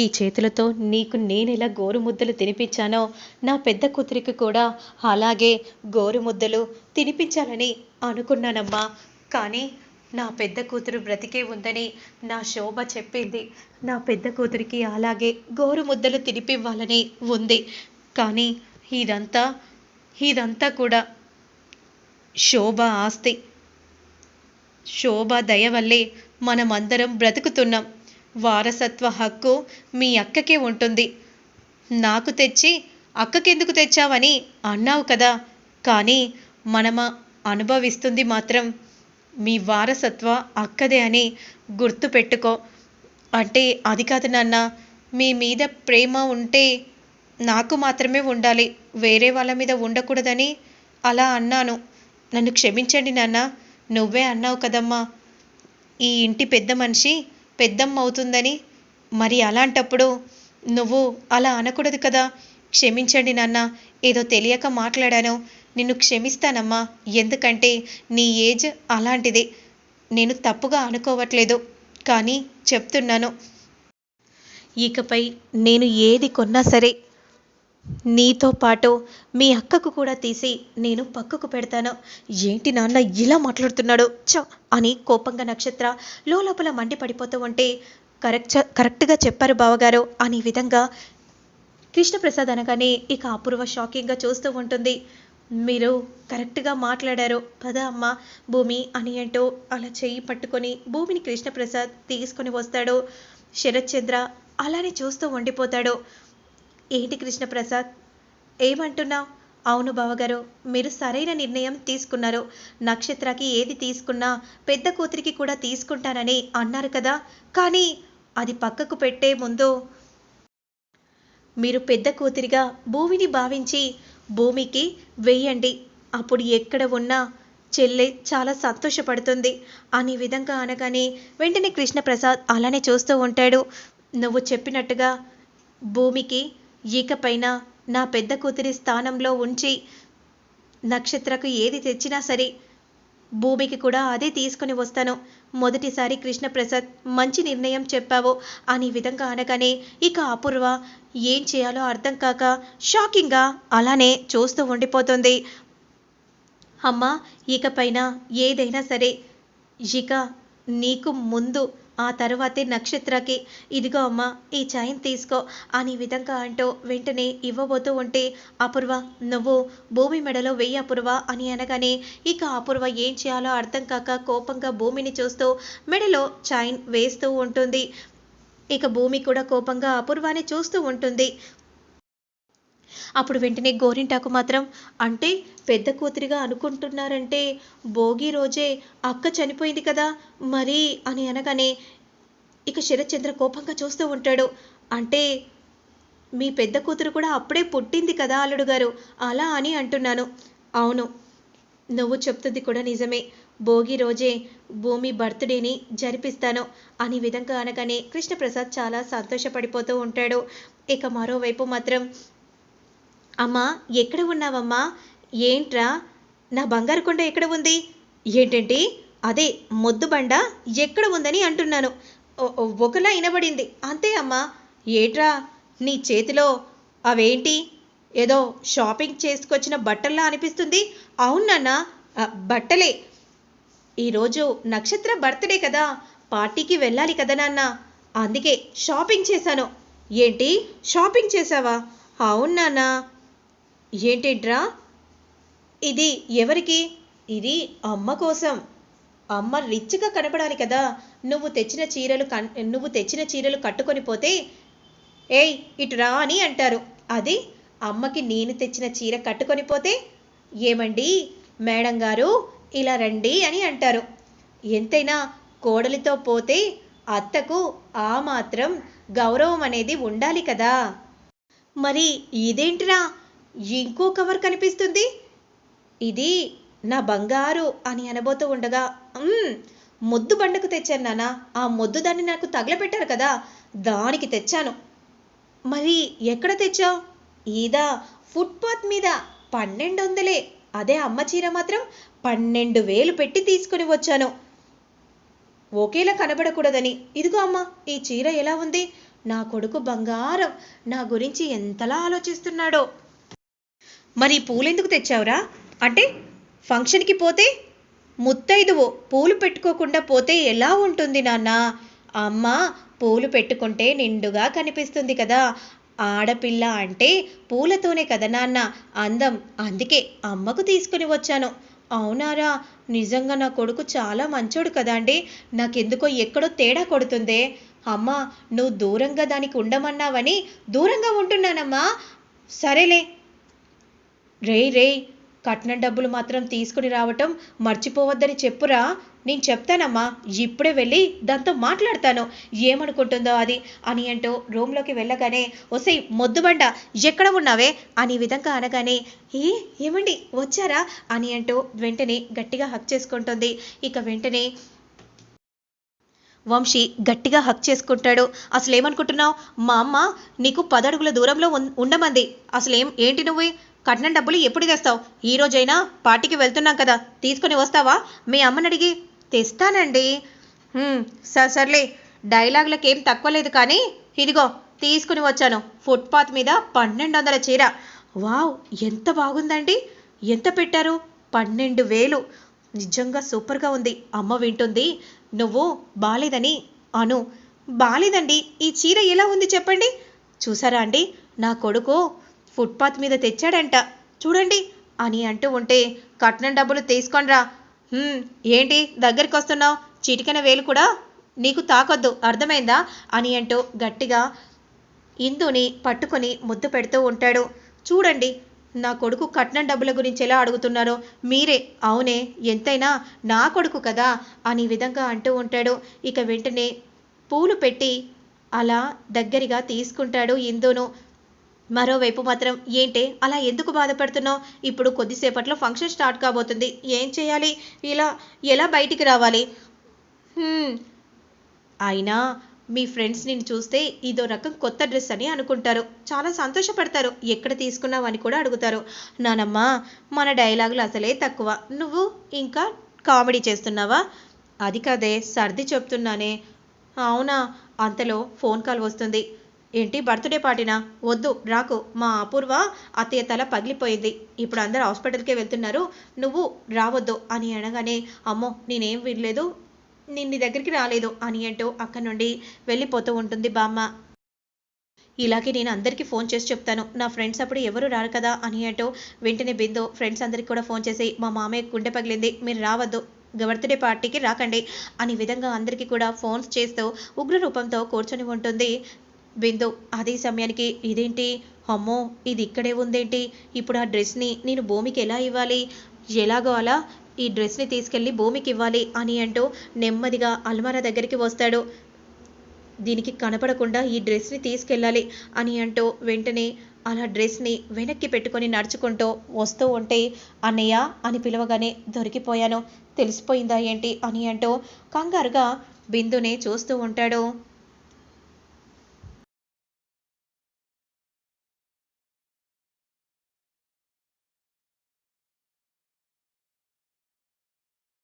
ఈ చేతులతో నీకు నేనెలా గోరుముద్దలు తినిపించానో నా పెద్ద కూతురికి కూడా అలాగే గోరుముద్దలు తినిపించాలని అనుకున్నానమ్మా. కానీ నా పెద్ద కూతురు బ్రతికే ఉందని నా శోభ చెప్పింది. నా పెద్ద కూతురికి అలాగే గోరుముద్దలు తినిపివ్వాలని ఉంది. కానీ ఇదంతా ఇదంతా కూడా శోభ ఆస్తి. శోభ దయ వల్లే మనమందరం బ్రతుకుతున్నాం. వారసత్వ హక్కు మీ అక్కకే ఉంటుంది. నాకు తెచ్చి అక్కకెందుకు తెచ్చావని అన్నావు కదా. కానీ మనమ అనుభవిస్తుంది మాత్రం మీ వారసత్వ అక్కదే అని గుర్తుపెట్టుకో అంటే అది కాదు నాన్న మీ మీద ప్రేమ ఉంటే నాకు మాత్రమే ఉండాలి. వేరే వాళ్ళ మీద ఉండకూడదని అలా అన్నాను. నన్ను క్షమించండి నాన్న నువ్వే అన్నావు కదమ్మా. ఈ ఇంటి పెద్ద మనిషి పెద్దమ్మ అవుతుందని మరి అలాంటప్పుడు నువ్వు అలా అనకూడదు కదా. క్షమించండి నాన్న ఏదో తెలియక మాట్లాడాను. నిన్ను క్షమిస్తానమ్మా. ఎందుకంటే నీ ఏజ్ అలాంటిదే. నేను తప్పుగా అనుకోవట్లేదు. కానీ చెప్తున్నాను. ఇకపై నేను ఏది కొన్నా సరే నీతో పాటు మీ అక్కకు కూడా తీసి నేను పక్కకు పెడతాను. ఏంటి నాన్న ఇలా మాట్లాడుతున్నాడు? చ అని కోపంగా నక్షత్ర లోపల మండి పడిపోతూ ఉంటే కరెక్ట్ కరెక్ట్గా చెప్పారు బావగారు. అనే విధంగా కృష్ణప్రసాద్ అనగానే ఇక అపూర్వ షాకింగ్గా చూస్తూ ఉంటుంది. మీరు కరెక్ట్గా మాట్లాడారు. పద అమ్మ భూమి అని అంటూ అలా చెయ్యి పట్టుకొని భూమిని కృష్ణప్రసాద్ తీసుకొని వస్తాడు. శరత్చంద్ర అలానే చూస్తూ ఉండిపోతాడు. ఏంటి కృష్ణప్రసాద్? ఏమంటున్నావు? అవును బావగారు మీరు సరైన నిర్ణయం తీసుకున్నారు. నక్షత్రకి ఏది తీసుకున్నా పెద్ద కూతురికి కూడా తీసుకుంటానని అన్నారు కదా. కానీ అది పక్కకు పెట్టే ముందు మీరు పెద్ద కూతురిగా భూమిని భావించి భూమికి వెయ్యండి అప్పుడు ఎక్కడ ఉన్నా చెల్లె చాలా సంతోషపడుతుంది. అనే విధంగా అనగానే వెంటనే కృష్ణప్రసాద్ అలానే చూస్తూ ఉంటాడు. నువ్వు చెప్పినట్టుగా భూమికి ఇకపైన నా పెద్ద కూతురి స్థానంలో ఉంచి నక్షత్రకు ఏది తెచ్చినా సరే భూమికి కూడా అదే తీసుకొని వస్తాను. మొదటిసారి కృష్ణప్రసాద్ మంచి నిర్ణయం చెప్పావు అనే విధంగా అనగానే ఇక అపూర్వ ఏం చేయాలో అర్థం కాక షాకింగ్గా అలానే చూస్తూ ఉండిపోతుంది. అమ్మా ఇకపైన ఏదైనా సరే ఇక నీకు ముందు ఆ తర్వాతే నక్షత్రకి ఇదిగో అమ్మా ఈ చాయం తీసుకో అని విధంగా అంటూ వెంటనే ఇవ్వబోతూ ఉంటే అపూర్వ నువ్వు భూమి మెడలో వెయ్యి అపూర్వ అని అనగానే ఇక అపూర్వ ఏం చేయాలో అర్థం కాక కోపంగా భూమిని చూస్తూ మెడలో చైన్ వేస్తూ ఉంటుంది. ఇక భూమి కూడా కోపంగా అపూర్వాన్ని చూస్తూ ఉంటుంది. అప్పుడు వెంటనే గోరింటాకు మాత్రం అంటే పెద్ద కూతురిగా అనుకుంటున్నారంటే భోగి రోజే అక్క చనిపోయింది కదా మరి? అని అనగానే ఇక శరత్చంద్ర కోపంగా చూస్తూ ఉంటాడు. అంటే మీ పెద్ద కూతురు కూడా అప్పుడే పుట్టింది కదా అల్లుడు గారు అలా అని అంటున్నాను. అవును నువ్వు చెప్తుంది కూడా నిజమే. భోగి రోజే భూమి బర్త్డేని జరిపిస్తాను అని విధంగా అనగానే కృష్ణప్రసాద్ చాలా సంతోషపడిపోతూ ఉంటాడు. ఇక మరోవైపు మాత్రం అమ్మా ఎక్కడ ఉన్నావమ్మా? ఏంట్రా? నా బంగారు కొండ ఎక్కడ ఉంది? ఏంటంటే అదే మొద్దుబండ ఎక్కడ ఉందని అంటున్నాను. ఒకలా వినబడింది. అంతే అమ్మా. ఏట్రా? నీ చేతిలో అవేంటి? ఏదో షాపింగ్ చేసుకొచ్చిన బట్టల్లా అనిపిస్తుంది. అవును నాన్న. బట్టలే. ఈరోజు నక్షత్ర బర్త్డే కదా. పార్టీకి వెళ్ళాలి కదా నాన్న. అందుకే షాపింగ్ చేశాను. ఏంటి? షాపింగ్ చేసావా అవును నాన్న. ఏంటేంట్రా ఇది ఎవరికి? ఇది అమ్మ కోసం. అమ్మ రిచ్గా కనపడాలి కదా. నువ్వు తెచ్చిన చీరలు కన్ నువ్వు తెచ్చిన చీరలు కట్టుకొని పోతే ఏయ్ ఇటు రా అని అంటారు. అది అమ్మకి నేను తెచ్చిన చీర కట్టుకొని పోతే ఏమండి? మేడం గారు ఇలా రండి అని అంటారు. ఎంతైనా కోడలితో పోతే అత్తకు ఆ మాత్రం గౌరవం అనేది ఉండాలి కదా. మరి ఇదేంటిరా? ఇంకో కవర్ కనిపిస్తుంది. ఇది నా బంగారు అని అనబోతూ ఉండగా మొద్దు బండకు తెచ్చాను నాన్న ఆ మొద్దు దాన్ని నాకు తగలపెట్టారు కదా దానికి తెచ్చాను. మరి ఎక్కడ తెచ్చావు? ఈదా ఫుట్పాత్ మీద పన్నెండు వందలే. అదే అమ్మ చీర మాత్రం పన్నెండు వేలు పెట్టి తీసుకుని వచ్చాను. ఒకేలా కనబడకూడదని. ఇదిగో అమ్మ ఈ చీర ఎలా ఉంది? నా కొడుకు బంగారం నా గురించి ఎంతలా ఆలోచిస్తున్నాడో. మరి ఈ పూలెందుకు తెచ్చావురా? అంటే ఫంక్షన్కి పోతే ముత్తైదువు పూలు పెట్టుకోకుండా పోతే ఎలా ఉంటుంది నాన్న? అమ్మ పూలు పెట్టుకుంటే నిండుగా కనిపిస్తుంది కదా. ఆడపిల్ల అంటే పూలతోనే కదా నాన్న. అందం అందుకే అమ్మకు తీసుకుని వచ్చాను. అవునారా? నిజంగా నా కొడుకు చాలా మంచోడు కదా అండి. నాకెందుకో ఎక్కడో తేడా కొడుతుందే. అమ్మా నువ్వు దూరంగా దానికి ఉండమన్నావని దూరంగా ఉంటున్నానమ్మా. సరేలే రేయ్ రేయ్ కట్నం డబ్బులు మాత్రం తీసుకుని రావటం మర్చిపోవద్దని చెప్పురా. నేను చెప్తానమ్మా ఇప్పుడే వెళ్ళి దాంతో మాట్లాడతాను. ఏమనుకుంటుందో అది అని అంటూ రూమ్లోకి వెళ్ళగానే ఒసై మొద్దుబండ ఎక్కడ ఉన్నావే? అని విధంగా అనగానే ఏ ఏమండి వచ్చారా? అని అంటూ వెంటనే గట్టిగా హక్ చేసుకుంటుంది. ఇక వెంటనే వంశీ గట్టిగా హక్ చేసుకుంటాడు. అసలు ఏమనుకుంటున్నావు మా అమ్మ నీకు పదడుగుల దూరంలో ఉండమంది. అసలు ఏం ఏంటి నువ్వు? కట్నం డబ్బులు ఎప్పుడు తెస్తావు? ఈ రోజైనా పార్టీకి వెళ్తున్నాం కదా. తీసుకొని వస్తావా? మీ అమ్మని అడిగి తెస్తానండి. "హ్మ్, సర్లే. డైలాగులకు ఏం తక్కువ లేదు కానీ ఇదిగో తీసుకుని వచ్చాను. ఫుట్పాత్ మీద పన్నెండు వందల చీర. వావ్ ఎంత బాగుందండి. ఎంత పెట్టారు? పన్నెండు వేలు. నిజంగా సూపర్గా ఉంది. అమ్మ వింటుంది. నువ్వు బాలేదని అను. బాలేదండి. ఈ చీర ఎలా ఉంది చెప్పండి. చూసారా అండి నా కొడుకు ఫుట్పాత్ మీద తెచ్చాడంట. చూడండి అని అంటూ ఉంటే కట్నం డబ్బులు తీసుకొనిరా. ఏంటి దగ్గరికి వస్తున్నావు చిటికెన వేలు కూడా? నీకు తాకొద్దు అర్థమైందా? అని అంటూ గట్టిగా ఇందుని పట్టుకొని ముద్దు పెడుతూ ఉంటాడు. చూడండి నా కొడుకు కట్నం డబ్బుల గురించి ఎలా అడుగుతున్నారో. మీరే అవునే ఎంతైనా నా కొడుకు కదా అని విధంగా అంటూ ఉంటాడు. ఇక వెంటనే పూలు పెట్టి అలా దగ్గరగా తీసుకుంటాడు ఇందును. మరోవైపు మాత్రం ఏంటే అలా ఎందుకు బాధపడుతున్నావు? ఇప్పుడు కొద్దిసేపట్లో ఫంక్షన్ స్టార్ట్ కాబోతుంది. ఏం చేయాలి? ఇలా ఎలా బయటికి రావాలి? అయినా మీ ఫ్రెండ్స్ నిన్ను చూస్తే ఇదో రకం కొత్త డ్రెస్ అని అనుకుంటారు. చాలా సంతోషపడతారు. ఎక్కడ తీసుకున్నావు అని కూడా అడుగుతారు. నానమ్మ మన డైలాగులు అసలే తక్కువ. నువ్వు ఇంకా కామెడీ చేస్తున్నావా? అది కాదే సర్ది చెప్తున్నానే. అవునా అంతలో ఫోన్ కాల్ వస్తుంది. ఏంటి బర్త్డే పార్టీనా? వద్దు రాకు. మా అపూర్వ అత్తయ్య తల పగిలిపోయింది. ఇప్పుడు అందరు హాస్పిటల్కే వెళ్తున్నారు. నువ్వు రావద్దు అని అనగానే అమ్మో నేనేం వినలేదు. నేను నీ దగ్గరికి రాలేదు అని అంటూ అక్కడి నుండి వెళ్ళిపోతూ ఉంటుంది బామ్మ. ఇలాగే నేను అందరికీ ఫోన్ చేసి చెప్తాను. నా ఫ్రెండ్స్ అప్పుడు ఎవరు రారు కదా అని అంటూ వెంటనే బిందు ఫ్రెండ్స్ అందరికీ కూడా ఫోన్ చేసి మా మామయ్య గుండె పగిలింది మీరు రావద్దు బర్త్డే పార్టీకి రాకండి అని విధంగా అందరికీ కూడా ఫోన్స్ చేస్తూ ఉగ్ర రూపంతో కూర్చొని ఉంటుంది. బిందు అదే సమయానికి ఇదేంటి? అమ్మో ఇది ఇక్కడే ఉందేంటి? ఇప్పుడు ఆ డ్రెస్ని నేను భూమికి ఎలా ఇవ్వాలి? ఎలాగో అలా ఈ డ్రెస్ని తీసుకెళ్ళి భూమికి ఇవ్వాలి అని అంటూ నెమ్మదిగా అల్మారా దగ్గరికి వస్తాడు. దీనికి కనపడకుండా ఈ డ్రెస్ని తీసుకెళ్ళాలి అని అంటూ వెంటనే అలా డ్రెస్ని వెనక్కి పెట్టుకొని నడుచుకుంటూ వస్తూ ఉంటే అన్నయ్య అని పిలవగానే దొరికిపోయాను. తెలిసిపోయిందా ఏంటి అని అంటూ కంగారుగా బిందునే చూస్తూ ఉంటాడు.